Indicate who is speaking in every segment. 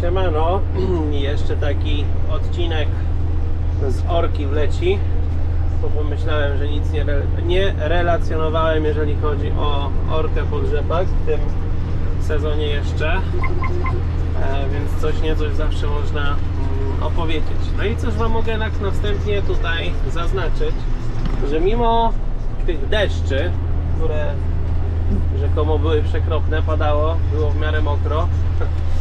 Speaker 1: Siemano, jeszcze taki odcinek z Orki wleci, bo pomyślałem, że nic nie, nie relacjonowałem, jeżeli chodzi o Orkę pod rzepak w tym sezonie jeszcze, e, więc coś niecoś zawsze można mm, opowiedzieć. No i cóż Wam mogę tak na wstępnie tutaj zaznaczyć, że mimo tych deszczy, które rzekomo były przekropne, padało, było w miarę mokro,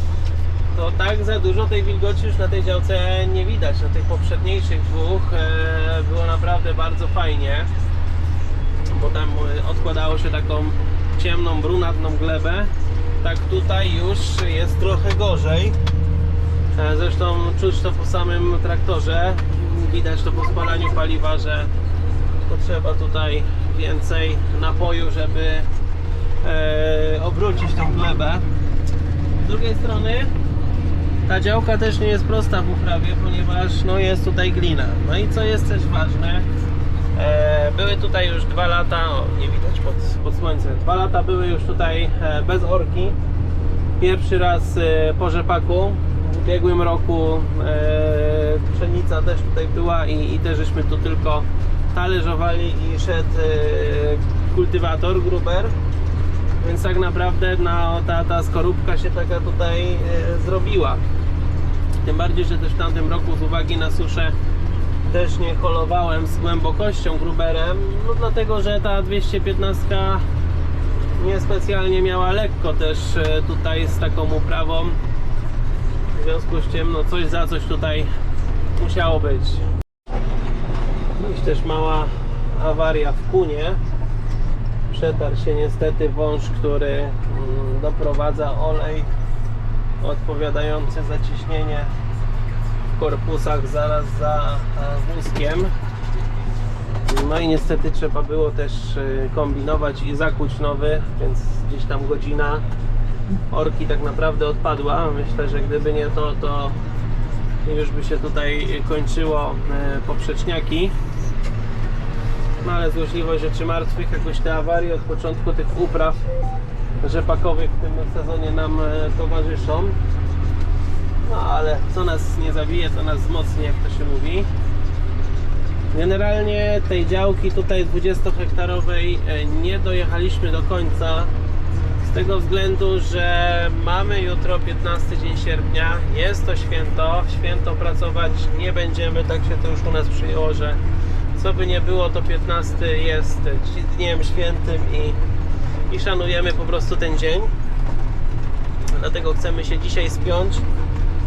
Speaker 1: to tak za dużo tej wilgoci już na tej działce nie widać. Na tych poprzedniejszych dwóch e, było naprawdę bardzo fajnie, bo tam e, odkładało się taką ciemną, brunatną glebę. Tak tutaj już jest trochę gorzej. E, Zresztą czuć to po samym traktorze. Widać to po spalaniu paliwa, że potrzeba tutaj więcej napoju, żeby obrócić tą glebę. Z drugiej strony ta działka też nie jest prosta w uprawie, ponieważ no, jest tutaj glina. No i co jest też ważne, e, były tutaj już dwa lata, o, nie widać pod, pod słońcem, dwa lata były już tutaj e, bez orki. Pierwszy raz e, po rzepaku. W ubiegłym roku e, pszenica też tutaj była i, i też żeśmy tu tylko talerzowali i szedł e, kultywator Gruber. Więc tak naprawdę no, ta, ta skorupka się taka tutaj e, zrobiła. Tym bardziej, że też w tamtym roku z uwagi na suszę też nie holowałem z głębokością gruberem, no dlatego, że ta 215 niespecjalnie miała lekko też e, tutaj z taką uprawą. W związku z czym no coś za coś tutaj musiało być. Dziś też mała awaria w kunie przetarł się niestety wąż, który mm, doprowadza olej odpowiadający za ciśnienie w korpusach zaraz za e, wózkiem. No i niestety trzeba było też e, kombinować i zakuć nowy, więc gdzieś tam godzina orki tak naprawdę odpadła. Myślę, że gdyby nie to, to już by się tutaj kończyło e, poprzeczniaki. No ale złośliwość rzeczy martwych, jakoś te awarie od początku tych upraw rzepakowych w tym sezonie nam e, towarzyszą. No ale co nas nie zabije, to nas wzmocni, jak to się mówi. Generalnie tej działki tutaj 20 hektarowej e, nie dojechaliśmy do końca z tego względu, że mamy jutro 15 dzień sierpnia, jest to święto, święto pracować nie będziemy, tak się to już u nas przyjęło, że co by nie było, to 15 jest dniem świętym i, i szanujemy po prostu ten dzień. Dlatego chcemy się dzisiaj spiąć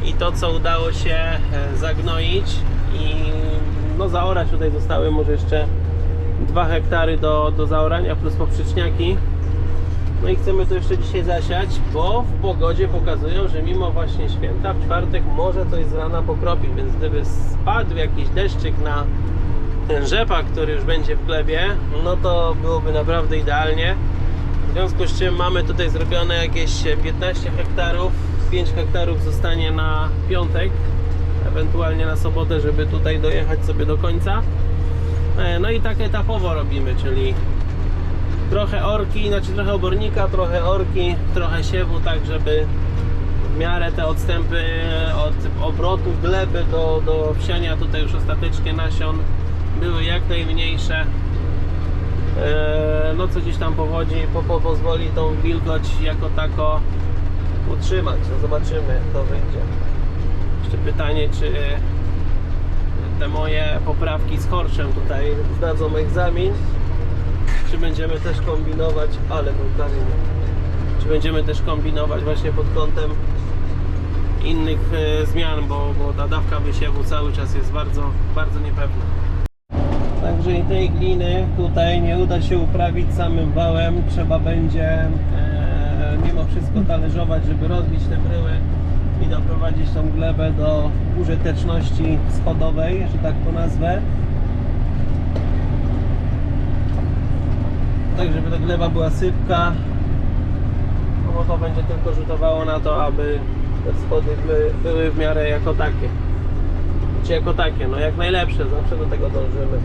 Speaker 1: i to, co udało się e, zagnoić i no zaorać tutaj zostały może jeszcze 2 hektary do, do zaorania plus poprzeczniaki. No i chcemy to jeszcze dzisiaj zasiać, bo w pogodzie pokazują, że mimo właśnie święta w czwartek może coś z rana pokropić, więc gdyby spadł jakiś deszczyk na ten rzepak, który już będzie w glebie, no to byłoby naprawdę idealnie. Związku z czym mamy tutaj zrobione jakieś 15 hektarów, 5 hektarów zostanie na piątek, ewentualnie na sobotę, żeby tutaj dojechać sobie do końca. E, No i tak etapowo robimy, czyli trochę orki, znaczy trochę obornika, trochę orki, trochę siewu, tak żeby w miarę te odstępy od obrotu gleby do, do wsiania tutaj już ostatecznie nasion były jak najmniejsze. Eee, No co gdzieś tam powodzi, po, po, pozwoli tą wilgoć jako tako utrzymać. No zobaczymy jak to wyjdzie. Jeszcze pytanie, czy te moje poprawki z horszem tutaj zdadzą egzamin czy będziemy też kombinować, ale był kamień. Czy będziemy też kombinować właśnie pod kątem innych e, zmian, bo, bo ta dawka wysiewu cały czas jest bardzo, bardzo niepewna. Także i tej gliny tutaj nie uda się uprawić samym wałem. Trzeba będzie e, mimo wszystko talerzować, żeby rozbić te bryły i doprowadzić tą glebę do użyteczności schodowej, że tak to nazwę. tak żeby ta gleba była sypka bo to będzie tylko rzutowało na to, aby te schody były, w miarę jako takie czy jako takie, no jak najlepsze, zawsze do tego dążymy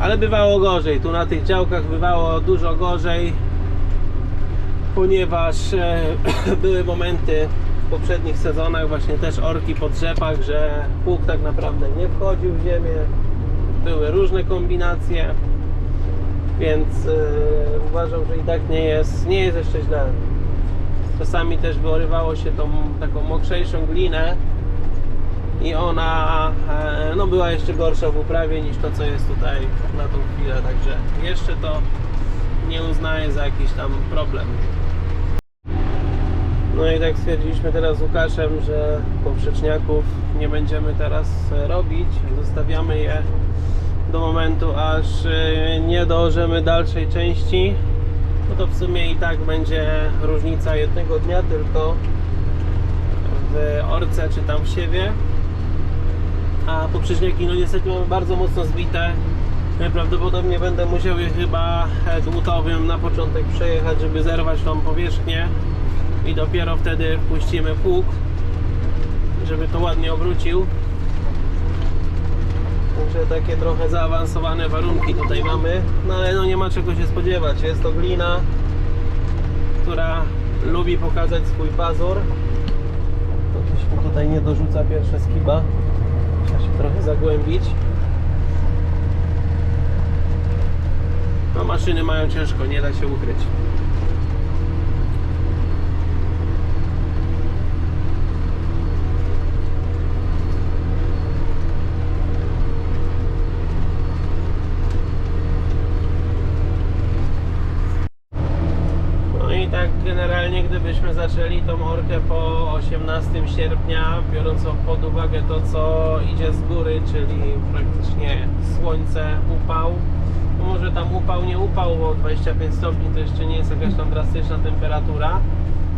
Speaker 1: ale bywało gorzej, tu na tych działkach bywało dużo gorzej ponieważ e, były momenty poprzednich sezonach właśnie też orki po drzepach, że pług tak naprawdę nie wchodził w ziemię. Były różne kombinacje, więc yy, uważam, że i tak nie jest, nie jest jeszcze źle. Czasami też wyrywało się tą taką mokrzejszą glinę i ona e, no, była jeszcze gorsza w uprawie niż to, co jest tutaj na tą chwilę, także jeszcze to nie uznaję za jakiś tam problem. No i tak stwierdziliśmy teraz z Łukaszem, że poprzeczniaków nie będziemy teraz robić. Zostawiamy je do momentu, aż e, nie dołożymy dalszej części. No to w sumie i tak będzie różnica jednego dnia tylko w orce czy tam w siewie. A poprzeczniaki no niestety mamy bardzo mocno zbite. Ja Prawdopodobnie będę musiał je chyba e, dłutowym na początek przejechać, żeby zerwać tą powierzchnię i dopiero wtedy wpuścimy pług, żeby to ładnie obrócił. Także takie trochę zaawansowane warunki tutaj mamy, no ale no nie ma czego się spodziewać. Jest to glina, która lubi pokazać swój pazur. To mi tutaj nie dorzuca pierwsze skiba. Trzeba się trochę zagłębić. No maszyny mają ciężko, nie da się ukryć. Zaczęli tą orkę po 18 sierpnia, biorąc pod uwagę to co idzie z góry, czyli praktycznie słońce, upał, no może tam upał nie upał, bo 25 stopni to jeszcze nie jest jakaś tam drastyczna temperatura,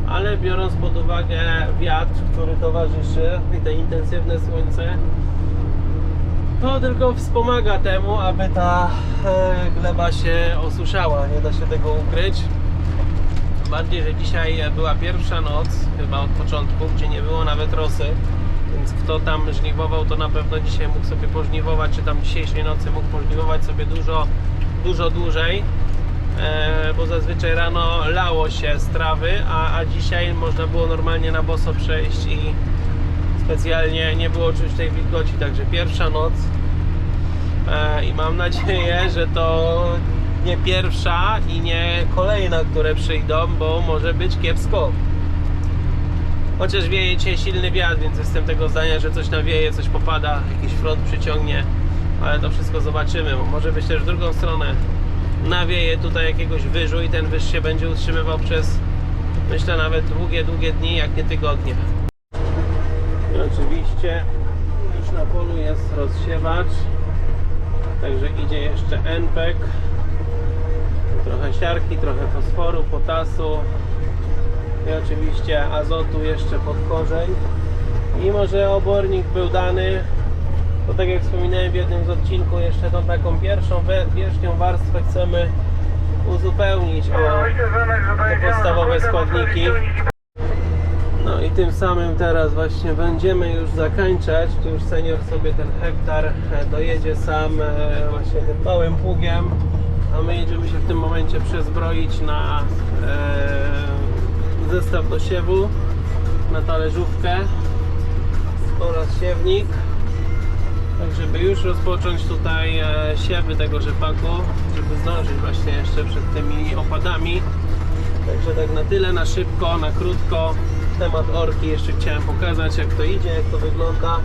Speaker 1: ale biorąc pod uwagę wiatr, który towarzyszy i te intensywne słońce, to tylko wspomaga temu, aby ta e, gleba się osuszała, nie da się tego ukryć. Bardziej, że dzisiaj była pierwsza noc, chyba od początku, gdzie nie było nawet rosy. Więc kto tam żniwował, to na pewno dzisiaj mógł sobie pożniwować, czy tam dzisiejszej nocy mógł pożniwować sobie dużo, dużo dłużej. E, bo zazwyczaj rano lało się z trawy, a, a dzisiaj można było normalnie na boso przejść i specjalnie nie było czuć tej wilgoci. Także pierwsza noc E, i mam nadzieję, że to nie pierwsza i nie kolejna, które przyjdą, bo może być kiepsko. Chociaż wieje dzisiaj silny wiatr, więc jestem tego zdania, że coś nawieje, coś popada, jakiś front przyciągnie, ale to wszystko zobaczymy. Może być też w drugą stronę. Nawieje tutaj jakiegoś wyżu i ten wyż się będzie utrzymywał przez myślę nawet długie, długie dni, jak nie tygodnie. I oczywiście już na polu jest rozsiewacz. Także idzie jeszcze NPEK. Trochę siarki, trochę fosforu, potasu. I oczywiście azotu jeszcze pod korzeń. Mimo, że obornik był dany, to tak jak wspominałem w jednym z odcinków, jeszcze tą taką pierwszą wierzchnią warstwę chcemy uzupełnić o podstawowe składniki. No i tym samym teraz właśnie będziemy już zakończać. Tu już senior sobie ten hektar dojedzie sam e, właśnie tym małym pługiem, a my jedziemy się w tym momencie przezbroić na e, zestaw do siewu, na talerzówkę oraz siewnik. Tak, żeby już rozpocząć tutaj e, siewy tego rzepaku, żeby zdążyć właśnie jeszcze przed tymi opadami. Także tak na tyle, na szybko, na krótko. Temat orki jeszcze chciałem pokazać, jak to idzie, jak to wygląda.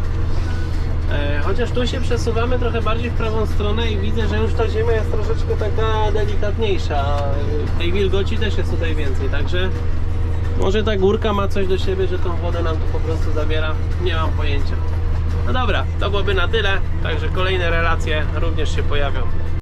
Speaker 1: E, chociaż tu się przesuwamy trochę bardziej w prawą stronę i widzę, że już ta ziemia jest troszeczkę taka delikatniejsza. E, Tej wilgoci też jest tutaj więcej, także może ta górka ma coś do siebie, że tą wodę nam tu po prostu zabiera. Nie mam pojęcia. No dobra, to byłoby na tyle, także kolejne relacje również się pojawią.